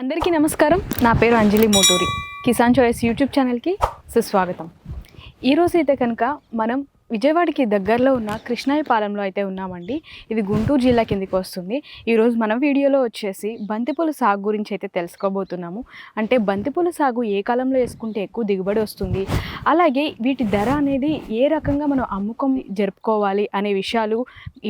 అందరికీ నమస్కారం. నా పేరు అంజలి మోటూరి. కిసాన్ చాయిస్ యూట్యూబ్ ఛానల్కి సుస్వాగతం. ఈరోజు అయితే కనుక మనం విజయవాడకి దగ్గరలో ఉన్న కృష్ణాయపాలెంలో అయితే ఉన్నామండి. ఇది గుంటూరు జిల్లా కిందికి వస్తుంది. ఈరోజు మన వీడియోలో వచ్చేసి బంతిపూల సాగు గురించి అయితే తెలుసుకోబోతున్నాము. అంటే బంతిపూల సాగు ఏ కాలంలో వేసుకుంటే ఎక్కువ దిగుబడి వస్తుంది? అలాగే వీటి ధర అనేది ఏ రకంగా మనం అమ్ముకం జరుపుకోవాలి అనే విషయాలు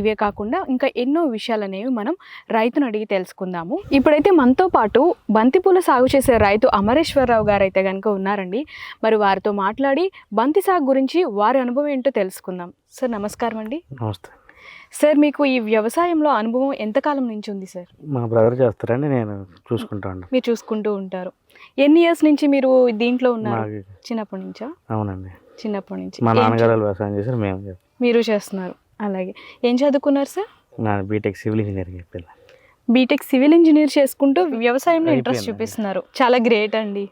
ఇవే కాకుండా ఇంకా ఎన్నో విషయాలు అనేవి మనం రైతును అడిగి తెలుసుకుందాము. ఇప్పుడైతే మనతో పాటు బంతిపూల సాగు చేసే రైతు అమరేశ్వరరావు గారు అయితే కనుక ఉన్నారండి. మరి వారితో మాట్లాడి బంతి సాగు గురించి వారి అనుభవం ఏంటో తెలుసుకుందాం. సార్ నమస్కారం అండి. నమస్తే. సార్ మీకు ఈ వ్యవసాయంలో అనుభవం ఎంతకాలం నుంచి ఉంది సార్? మా బ్రదర్ చేస్తారండి నేను చూసుకుంటా ఉండు మీరు చూసుకుంటూ ఉంటారు. ఎన్ని ఇయర్స్ నుంచి మీరు దీంట్లో ఉన్నారు? చిన్నప్పటి నుంచా? అవునండి. చిన్నప్పటి నుంచి. మా నాన్నగారు వ్యవసాయం చేశారు మేము మీరు చేస్తున్నారు. అలాగే. ఏం చదువుకున్నారు సార్? నా బీటెక్ సివిల్ ఇంజనీరింగ్ అయిపోయింది. బీటెక్ సివిల్ ఇంజనీర్ చేసుకుంటూ వ్యవసాయంలో ఇంట్రెస్ట్. చూపిస్తున్నారు. చాలా గ్రేట్ అండి.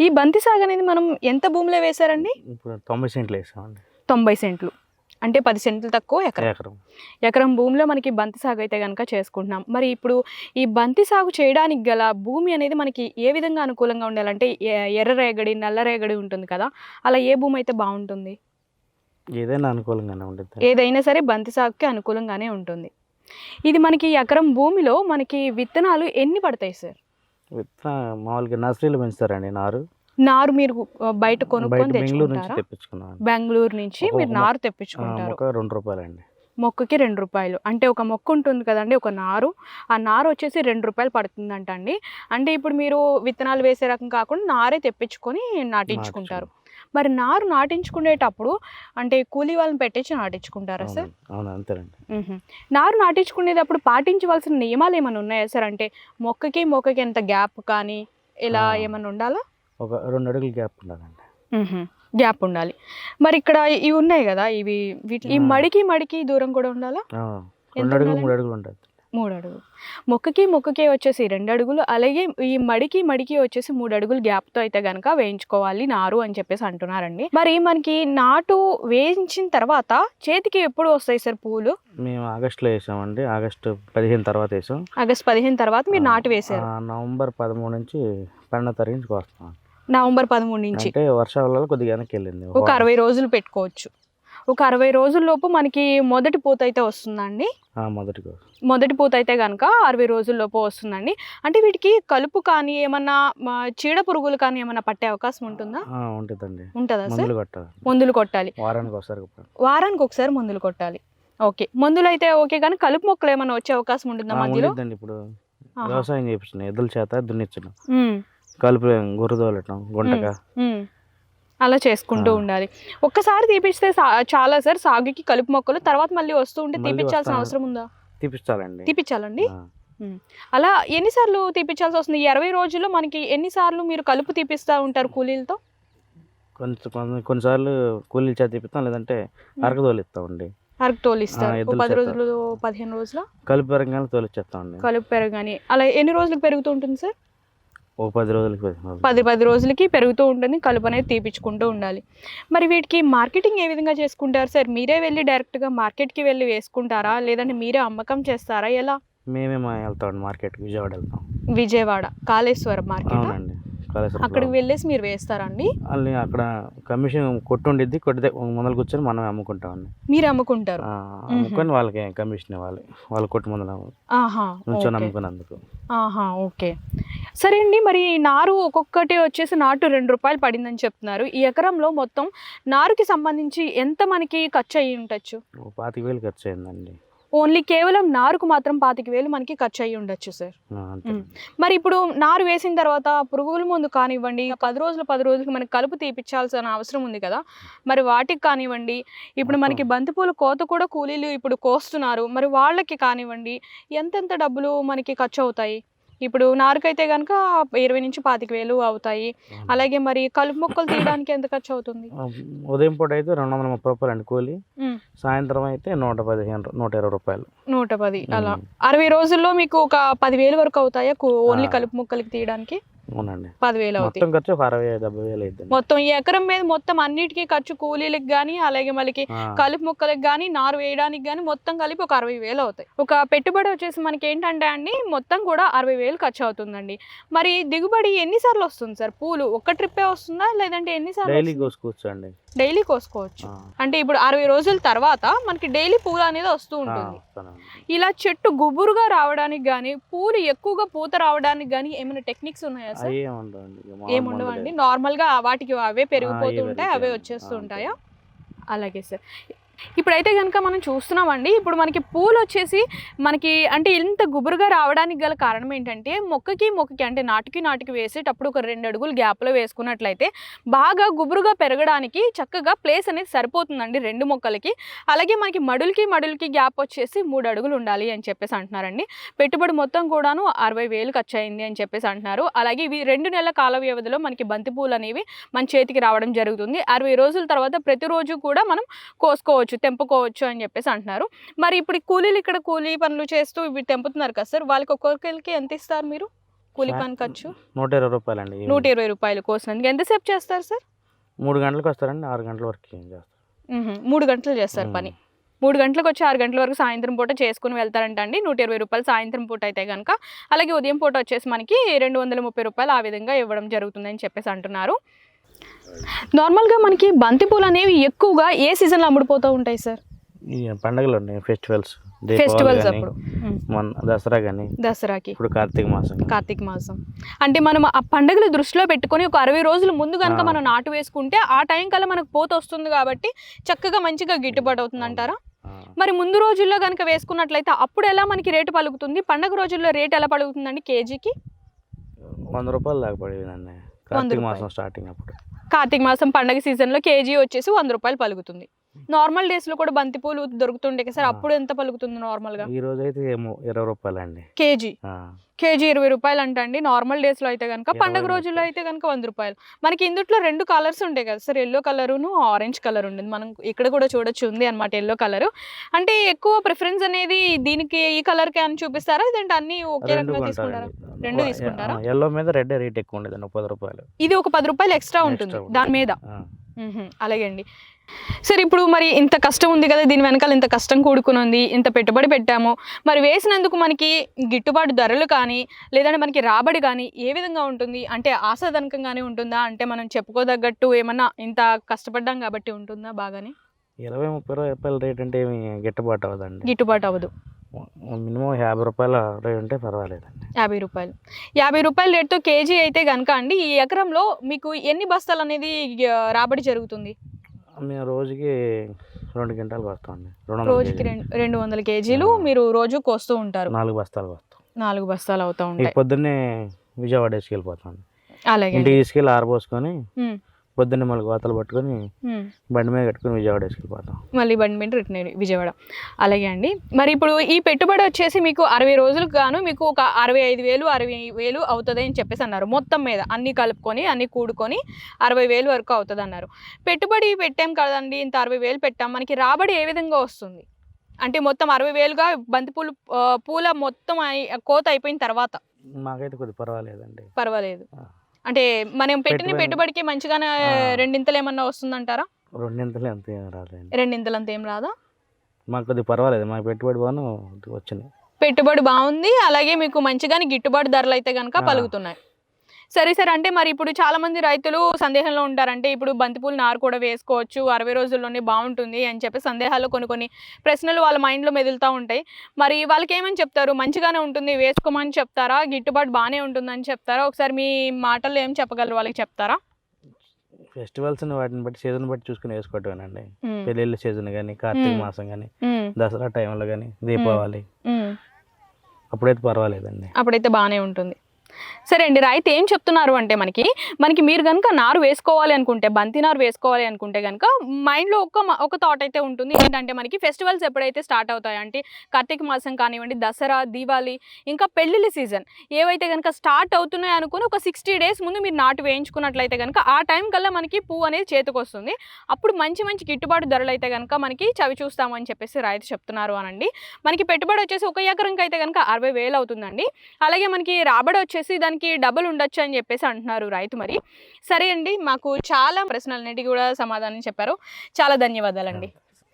ఈ బంతి సాగు అనేది మనం ఎంత భూమిలో వేశారండి? ఇప్పుడు తొంభై సెంట్లు వేసామండి. తొంభై సెంట్లు. అంటే పది సెంట్లు తక్కువ ఎకరం. ఎకరం. భూమిలో మనకి బంతి సాగు అయితే కనుక చేసుకుంటున్నాం. మరి ఇప్పుడు ఈ బంతి సాగు చేయడానికి గల భూమి అనేది మనకి ఏ విధంగా అనుకూలంగా ఉండాలంటే ఎర్ర రేగడి నల్ల రేగడి ఉంటుంది కదా అలా ఏ భూమి అయితే బాగుంటుంది? ఏదైనా అనుకూలంగానే ఉంటుంది ఏదైనా సరే బంతి సాగుకి అనుకూలంగానే ఉంటుంది. ఇది మనకి ఎకరం భూమిలో మనకి విత్తనాలు ఎన్ని పడతాయి సార్? విత్తన మామూలుగా నర్సరీలో పెంచుతారండి నారు. నారు మీరు బయట కొనుక్కొని తెచ్చుకుంటారా? బెంగళూరు నుంచి మీరు నారు తెప్పించుకుంటారు. రెండు రూపాయలండి. మొక్కకి రెండు రూపాయలు. అంటే ఒక మొక్క ఉంటుంది కదండి ఒక నారు. ఆ నారు వచ్చేసి రెండు రూపాయలు పడుతుందంట అండి అంటే ఇప్పుడు మీరు విత్తనాలు వేసే రకం కాకుండా నారే తెప్పించుకొని నాటించుకుంటారు. మరి నారు నాటించుకునేటప్పుడు అంటే కూలీ వాళ్ళని పెట్టించి నాటించుకుంటారా సార్? అంతేనండి. నారు నాటించుకునేటప్పుడు పాటించవలసిన నియమాలు ఏమైనా ఉన్నాయా సార్? అంటే మొక్కకి మొక్కకి ఎంత గ్యాప్ కానీ ఇలా. ఏమైనా ఉండాలా? ఒక రెండు అడుగులు గ్యాప్ ఉండాలండి. గ్యాప్ ఉండాలి. మరి ఇక్కడ ఇవి ఉన్నాయి కదా ఇవి వీటి ఈ. మడికి మడికి దూరం కూడా ఉండాలా? రెండు అడుగులు? మూడు అడుగులు ఉంటుంది మూడు అడుగులు. మొక్కకి మొక్కకి వచ్చేసి రెండు అడుగులు అలాగే ఈ మడికి మడికి వచ్చేసి మూడు అడుగులు గ్యాప్తో అయితే గనక వేయించుకోవాలి నారు అని చెప్పేసి అంటున్నారండి. మరి మనకి నాటు వేయించిన తర్వాత చేతికి ఎప్పుడు వస్తాయి సార్ పూలు? మేము ఆగస్టులో వేసామండి. ఆగస్టు పదిహేను తర్వాత వేసాం. ఆగస్ట్ పదిహేను తర్వాత మీరు నాటు వేశారు. ఆ, నవంబర్ పదమూడు నుంచి పన్నెండో నుంచి వస్తాం నవంబర్ పదమూడు నుంచి. అంటే వర్షాల వల్ల కొద్దిగా వెనక్కి వెళ్ళింది ఒక అరవై రోజులు పెట్టుకోవచ్చు. ఒక అరవై రోజుల్లోపు మనకి మొదటి పూత అయితే వస్తుందండి. మొదటి. మొదటి పూత అయితే కనుక అరవై రోజుల్లోపు వస్తుందండి. అంటే వీటికి కలుపు కానీ ఏమన్నా చీడ పురుగులు కానీ ఏమన్నా పట్టే అవకాశం ఉంటుందా? ఉంటుందండి. ఉంటుందా సార్? మందులు కొట్టాలి. వారానికి ఒకసారి. వారానికి ఒకసారి మందులు కొట్టాలి. ఓకే. మందులు అయితే ఓకే కానీ కలుపు మొక్కలు ఏమైనా వచ్చే అవకాశం ఉంటుందా మధ్యలో? ఇప్పుడు. వ్యవసాయం చేపించిన ఎద్దుల చేత ఉమ్, కలుపు గుంటక. ఉమ్. అలా చేసుకుంటూ. ఉండాలి. ఒక్కసారి తీపిస్తే చాలా సార్ సాగుకి కలుపు మొక్కలు తర్వాత మళ్ళీ వస్తూ ఉంటే తీపిచ్చాల్సిన. అవసరం ఉందా? తీపిచ్చాలండి. ఆ, అలా ఎన్నిసార్లు తీపిచ్చాల్సి వస్తుంది? ఇరవై రోజుల్లో మనకి ఎన్నిసార్లు మీరు కలుపు తీపిస్తూ ఉంటారు కూలీలతో? కొంచెం కొన్ని కొన్నిసార్లు కూలీల చేత తీపిస్తాం లేదంటే అరక తోలిస్తామండి. అరకు తోలిస్తారు. పది. రోజులు పదిహేను రోజుల? కలుపు పెరగానే తోలిచ్చేస్తామండి. కలుపు పెరగని అలా ఎన్ని రోజులకు పెరుగుతూ ఉంటుంది సార్? ఓ పది రోజులకి. పది పది రోజులకి పెరుగుతూ ఉంటుంది కలుపు అనేది తీపించుకుంటూ ఉండాలి. మరి వీటికి మార్కెటింగ్ ఏ విధంగా చేసుకుంటారు సార్? మీరే వెళ్ళి డైరెక్ట్గా మార్కెట్కి వెళ్ళి వేసుకుంటారా? లేదంటే మీరే అమ్మకం చేస్తారా? ఎలా? మేమే మార్కెట్కి విజయవాడ వెళ్తాం. విజయవాడ కాళేశ్వరం మార్కెట్? అవునండి అక్కడికి వెళ్ళేసి మీరు వేస్తారండి వాళ్ళని అక్కడ కమిషన్ కొట్టు ఉండిద్ది కొట్టితే ముందర కూర్చొని మనం అమ్ముకుంటామండి. మీరు అమ్ముకుంటారు. అమ్ముకొని వాళ్ళకి కమిషన్ ఇవ్వాలి. వాళ్ళ కొట్టు ఆహా నుంచొని. అమ్ముకున్నందుకు. ఆహా ఓకే. సరే అండి మరి నారు ఒక్కొక్కటి వచ్చేసి నాటు రెండు రూపాయలు పడిందని చెప్తున్నారు. ఈ ఎకరంలో మొత్తం నారుకి సంబంధించి ఎంత మనకి ఖర్చు అయ్యి ఉండొచ్చు పాతిక వేలు ఖర్చు అయిందండి ఓన్లీ కేవలం నారుకు మాత్రం పాతిక వేలు మనకి ఖర్చు అయ్యి ఉండొచ్చు సార్. మరి ఇప్పుడు నారు వేసిన తర్వాత పురుగుల మందు కానివ్వండి పది రోజులు పది రోజులకి మనకి కలుపు తీపిచ్చాల్సిన అవసరం ఉంది కదా. మరి వాటికి కానివ్వండి ఇప్పుడు మనకి బంతిపూల కోత కూడా కూలీలు ఇప్పుడు కోస్తున్నారు. మరి వాళ్ళకి కానివ్వండి ఎంతెంత డబ్బులు మనకి ఖర్చు అవుతాయి ఇప్పుడు నారుకైతే కనుక ఇరవై నుంచి పాతిక వేలు అవుతాయి. అలాగే మరి కలుపు మొక్కలు తీయడానికి ఎంత ఖర్చు అవుతుంది? ఉదయం పూట అయితే రెండు వందల ముప్పై రూపాయలు అండి కూలి. సాయంత్రం అయితే నూట పదిహేను నూట ఇరవై రూపాయలు. నూట పది అలా. అరవై రోజుల్లో మీకు ఒక పదివేలు వరకు అవుతాయా ఓన్లీ. కలుపు మొక్కలకి తీయడానికి? అవునండి. పదివేలు అవుతాయి. మొత్తం ఖర్చు ఒక అరవై డెబ్బై వేలు అవుతుంది మొత్తం ఈ ఎకరం మీద మొత్తం అన్నిటికీ ఖర్చు కూలీలకు కానీ అలాగే మనకి కలుపు మొక్కలకు కానీ నారు వేయడానికి కానీ మొత్తం కలిపి ఒక అరవై వేలు అవుతాయి. ఒక పెట్టుబడి వచ్చేసి మనకి ఏంటంటే అండి మొత్తం కూడా అరవై వేలు ఖర్చు అవుతుందండి. మరి దిగుబడి ఎన్నిసార్లు వస్తుంది సార్? పూలు ఒక్క ట్రిప్పే వస్తుందా? లేదంటే ఎన్నిసార్లు డైలీ డైలీ కోసుకోవచ్చు. అంటే ఇప్పుడు అరవై రోజుల తర్వాత మనకి డైలీ పూలు అనేది వస్తూ ఉంటుంది. ఇలా చెట్టు గుబురుగా రావడానికి కానీ పూలు ఎక్కువగా పూత రావడానికి కానీ ఏమైనా టెక్నిక్స్ ఉన్నాయా సార్? ఏముండవండి. నార్మల్గా వాటికి అవే పెరిగిపోతూ అవే ఉంటాయి అవే పెరుగుతాయి. వచ్చేస్తూ ఆ, ఉంటాయా? అలాగే సార్. ఇప్పుడైతే కనుక మనం చూస్తున్నామండి ఇప్పుడు మనకి పూలు వచ్చేసి మనకి అంటే ఇంత గుబురుగా రావడానికి గల కారణం ఏంటంటే మొక్కకి మొక్కకి అంటే నాటుకి నాటుకి వేసేటప్పుడు ఒక రెండు అడుగులు గ్యాప్లో వేసుకున్నట్లయితే బాగా గుబురుగా పెరగడానికి చక్కగా ప్లేస్ అనేది సరిపోతుందండి రెండు మొక్కలకి. అలాగే మనకి మడులకి మడులకి గ్యాప్ వచ్చేసి మూడు అడుగులు ఉండాలి అని చెప్పేసి అంటున్నారండి. పెట్టుబడి మొత్తం కూడాను అరవై వేలు ఖర్చు అయింది అని చెప్పేసి అంటున్నారు. అలాగే ఇవి రెండు నెలల కాల వ్యవధిలో మనకి బంతి పూలు అనేవి మన చేతికి రావడం జరుగుతుంది. అరవై రోజుల తర్వాత ప్రతిరోజు కూడా మనం కోసుకోవచ్చు. తెంపుకోవచ్చు అని చెప్పేసి అంటున్నారు. మరి ఇప్పుడు ఈ కూలీలు ఇక్కడ కూలీ పనులు చేస్తూ ఇవి తెంపుతున్నారు కదా సార్ వాళ్ళకి ఒక్కొక్కరికి ఎంత ఇస్తారు మీరు? కూలీ పని ఖర్చు? నూట ఇరవై రూపాయలండి ఈవినింగ్. నూట ఇరవై రూపాయలు కోసినందుకు ఎంతసేపు చేస్తారు సార్? మూడు గంటలకు వస్తారండి ఆరు గంటల వరకు చేస్తారు. మూడు గంటలు చేస్తారు పని. మూడు గంటలకు వచ్చి ఆరు గంటల వరకు సాయంత్రం పూట చేసుకుని వెళ్తారంట అండి. నూట ఇరవై రూపాయలు సాయంత్రం పూట అయితే కనుక అలాగే ఉదయం పూట వచ్చేసి మనకి రెండు వందల ముప్పై రూపాయలు ఆ విధంగా ఇవ్వడం జరుగుతుందని చెప్పేసి అంటున్నారు. నార్మల్గా మనకి బంతిపూలు అనేవి ఎక్కువగా ఏ సీజన్లో అమ్ముడుపోతూ ఉంటాయి సార్ పండగలు ఉన్నాయి ఫెస్టివల్స్ ఫెస్టివల్స్ అప్పుడు. మన దసరా కానీ దసరాకి. ఇప్పుడు కార్తీక మాసం కార్తీక మాసం. అంటే మనం ఆ పండుగలు దృష్టిలో పెట్టుకొని ఒక అరవై రోజుల ముందు కనుక. మనం నాటు వేసుకుంటే ఆ టైం కల్లా మనకు పోత వస్తుంది కాబట్టి చక్కగా మంచిగా గిట్టుబాటు అవుతుంది అంటారా మరి ముందు రోజుల్లో కనుక వేసుకున్నట్లయితే అప్పుడు ఎలా మనకి రేటు పలుకుతుంది? పండగ రోజుల్లో రేట్ ఎలా పలుకుతుందండి కేజీకి? వంద రూపాయలు దాకా పడేదండి కార్తీక. మాసం స్టార్టింగ్ అప్పుడు. కార్తీక మాసం పండగ సీజన్లో కేజీ వచ్చేసి వంద రూపాయలు పలుకుతుంది. నార్మల్ డేస్లో కూడా బంతి పూలు దొరుకుతుండే కదా సార్. అప్పుడు ఎంత పలుకుతుంది నార్మల్గా? ఈ రోజు అయితే ఏమో ఇరవై రూపాయలండి. కేజీ. ఆ, కేజీ ఇరవై రూపాయలు అంట అండి. నార్మల్ డేస్లో అయితే కనుక పండగ. రోజుల్లో అయితే కనుక వంద రూపాయలు. మనకి ఇందుట్లో రెండు కలర్స్ ఉంటాయి కదా సార్? ఎల్లో కలరును ఆరెంజ్ కలర్ ఉండేది. మనం ఇక్కడ కూడా చూడొచ్చు ఉంది అనమాట ఎల్లో కలర్. అంటే ఎక్కువ ప్రిఫరెన్స్ అనేది దీనికి ఈ కలర్కే అని చూపిస్తారా? లేదంటే అన్ని ఒకే రకంగా తీసుకుంటారా? రెండు తీసుకుంటారా? ఎల్లో మీద రెడ్ రేట్ ఎక్కువ ఉండేదండి ఒక పది రూపాయలు. ఇది ఒక పది రూపాయలు ఎక్స్ట్రా ఉంటుంది. దాని మీద. అలాగే అండి. సరే ఇప్పుడు మరి ఇంత కష్టం ఉంది కదా దీని వెనకాల ఇంత కష్టం కూడుకుని ఉంది ఇంత పెట్టుబడి పెట్టాము. మరి వేసినందుకు మనకి గిట్టుబాటు ధరలు కానీ లేదంటే మనకి రాబడి కానీ ఏ విధంగా ఉంటుంది? అంటే ఆశాజనకంగానే ఉంటుందా? అంటే మనం చెప్పుకోదగ్గట్టు ఏమన్నా ఇంత కష్టపడ్డాం కాబట్టి ఉంటుందా బాగానే? ఇరవై ముప్పై రూపాయల రేట్ అంటే ఏమి గిట్టుబాటు అవ్వదండి. గిట్టుబాటు అవ్వదు. మినిమం యాభై రూపాయల రేట్ ఉంటే పర్వాలేదండి. యాభై రూపాయలు. యాభై రూపాయల రేట్తో కేజీ అయితే కనుక అండి ఈ ఎకరంలో మీకు ఎన్ని బస్తాలు అనేది రాబడి జరుగుతుంది? మేము రోజుకి రెండు గంటలకు వస్తామండి రెండు రోజుకి. రెండు రెండు వందల కేజీలు మీరు రోజు కోస్తూ ఉంటారు. నాలుగు బస్తాలు వస్తాం నాలుగు బస్తాలు అవుతూ ఈ ఉంటాయి. పొద్దున్నే విజయవాడ వేసుకెళ్ళిపోతాం అలాగే ఇంటికి తీసుకెళ్ళి ఆరబోసుకొని ఉమ్, పొద్దున్నే మళ్ళీ కోతలు పట్టుకొని. బండి మీద కట్టుకొని విజయవాడ వేసుకెళ్ళిపోతాం. మళ్ళీ బండి మీద రిటర్న్ విజయవాడ. అలాగే అండి. మరి ఇప్పుడు ఈ పెట్టుబడి వచ్చేసి మీకు అరవై రోజులకు గాను మీకు ఒక అరవై ఐదు వేలు అరవై వేలు అవుతుంది అని చెప్పేసి అన్నారు. మొత్తం మీద అన్ని కలుపుకొని అన్ని కూడుకొని అరవై వేలు వరకు అవుతుంది అన్నారు. పెట్టుబడి పెట్టాం కదండి ఇంత అరవై వేలు పెట్టాం. మనకి రాబడి ఏ విధంగా వస్తుంది? అంటే మొత్తం అరవై వేలుగా బంతిపూలు పూల మొత్తం కోత అయిపోయిన తర్వాత? మాకైతే కొద్దిగా పర్వాలేదండి. పర్వాలేదు. అంటే మనం పెట్టిన పెట్టుబడి- పెట్టుబడికి మంచిగానే. రెండింతలు ఏమన్నా వస్తుందంటారా? రెండింతలు ఎంత ఏం రాదండి. రెండింతలు అంత ఏం రాదా? మాకు కొద్దిగా పర్వాలేదు. మాకు పెట్టుబడి బాను వచ్చినాయి పెట్టుబడి బాగుంది. అలాగే మీకు మంచిగానే గిట్టుబాటు ధరలు అయితే కనుక. పలుకుతున్నాయి. సరే సరే. అంటే మరి ఇప్పుడు చాలా మంది రైతులు సందేహంలో ఉంటారంటే ఇప్పుడు బంతిపూలు నారు కూడా వేసుకోవచ్చు అరవై రోజుల్లోనే బాగుంటుంది అని చెప్పి సందేహాలు కొన్ని కొన్ని ప్రశ్నలు వాళ్ళ మైండ్లో మెదులుతూ ఉంటాయి. మరి వాళ్ళకి ఏమని చెప్తారు? మంచిగానే ఉంటుంది వేసుకోమని చెప్తారా? గిట్టుబాటు బాగానే ఉంటుందని చెప్తారా? ఒకసారి మీ మాటల్లో ఏం చెప్పగలరు? వాళ్ళకి చెప్తారా? ఫెస్టివల్స్ వాటిని బట్టి సీజన్ బట్టి చూసుకుని వేసుకోవటమేనండి. పెళ్ళిళ్ళ సీజన్ కానీ కార్తీక. మాసం కానీ దసరా టైంలో కానీ దీపావళి. అప్పుడైతే పర్వాలేదండి. అప్పుడైతే బాగానే ఉంటుంది. సరే అండి రైతు ఏం చెప్తున్నారు అంటే మనకి మనకి మీరు కనుక నారు వేసుకోవాలి అనుకుంటే బంతి నారు వేసుకోవాలి అనుకుంటే కనుక మైండ్లో ఒక ఒక థాట్ అయితే ఉంటుంది. ఏంటంటే మనకి ఫెస్టివల్స్ ఎప్పుడైతే స్టార్ట్ అవుతాయి అంటే కార్తీక మాసం కానివ్వండి దసరా దీవాలి ఇంకా పెళ్ళిళ్ళ సీజన్ ఏవైతే కనుక స్టార్ట్ అవుతున్నాయి అనుకుని ఒక సిక్స్టీ డేస్ ముందు మీరు నాటు వేయించుకున్నట్లయితే కనుక ఆ టైం కల్లా మనకి పువ్వు అనేది చేతికి వస్తుంది. అప్పుడు మంచి మంచి గిట్టుబాటు ధరలు అయితే కనుక మనకి చవి చూస్తామని చెప్పేసి రైతు చెప్తున్నారు అనండి. మనకి పెట్టుబడి వచ్చేసి ఒక ఎకరంకి అయితే కనుక అరవై వేలు అవుతుందండి. అలాగే మనకి రాబడి వచ్చేసి దానికి దానికి డబుల్ ఉండొచ్చు అని చెప్పేసి అంటున్నారు రైతు మరి. సరే అండి మాకు చాలా ప్రశ్నలన్నిటి కూడా సమాధానం చెప్పారు. చాలా ధన్యవాదాలండి.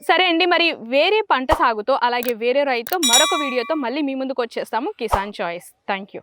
సరే అండి మరి వేరే పంట సాగుతో అలాగే వేరే రైతు మరొక వీడియోతో మళ్ళీ మీ ముందుకు వచ్చేస్తాము. కిసాన్ చాయిస్. Thank you